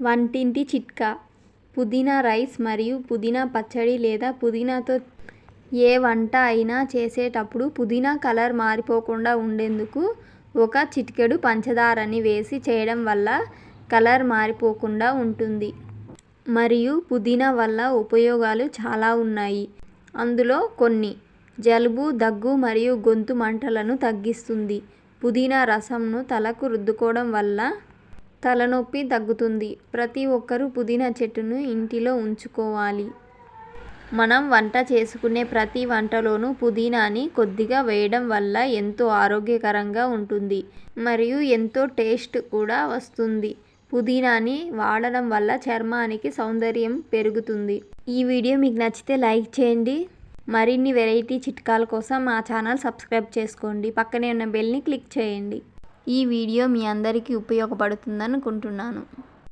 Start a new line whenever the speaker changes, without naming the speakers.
వంటింటి చిట్కా. పుదీనా రైస్ మరియు పుదీనా పచ్చడి లేదా పుదీనాతో ఏ వంట అయినా చేసేటప్పుడు పుదీనా కలర్ మారిపోకుండా ఉండేందుకు ఒక చిటికెడు పంచదారని వేసి చేయడం వల్ల కలర్ మారిపోకుండా ఉంటుంది. మరియు పుదీనా వల్ల ఉపయోగాలు చాలా ఉన్నాయి. అందులో కొన్ని జలుబు దగ్గు మరియు గొంతు మంటలను తగ్గిస్తుంది. పుదీనా రసంను తలకు రుద్దుకోవడం వల్ల తలనొప్పి తగ్గుతుంది. ప్రతి ఒక్కరూ పుదీనా చెట్టును ఇంటిలో ఉంచుకోవాలి. మనం వంట చేసుకునే ప్రతి వంటలోనూ పుదీనాని కొద్దిగా వేయడం వల్ల ఎంతో ఆరోగ్యకరంగా ఉంటుంది. మరియు ఎంతో టేస్ట్ కూడా వస్తుంది. పుదీనాని వాడడం వల్ల చర్మానికి సౌందర్యం పెరుగుతుంది. ఈ వీడియో మీకు నచ్చితే లైక్ చేయండి. మరిన్ని వెరైటీ చిట్కాల కోసం మా ఛానల్ సబ్స్క్రైబ్ చేసుకోండి. పక్కనే ఉన్న బెల్ని క్లిక్ చేయండి. ఈ వీడియో మీ అందరికీ ఉపయోగపడుతుంది అనుకుంటున్నాను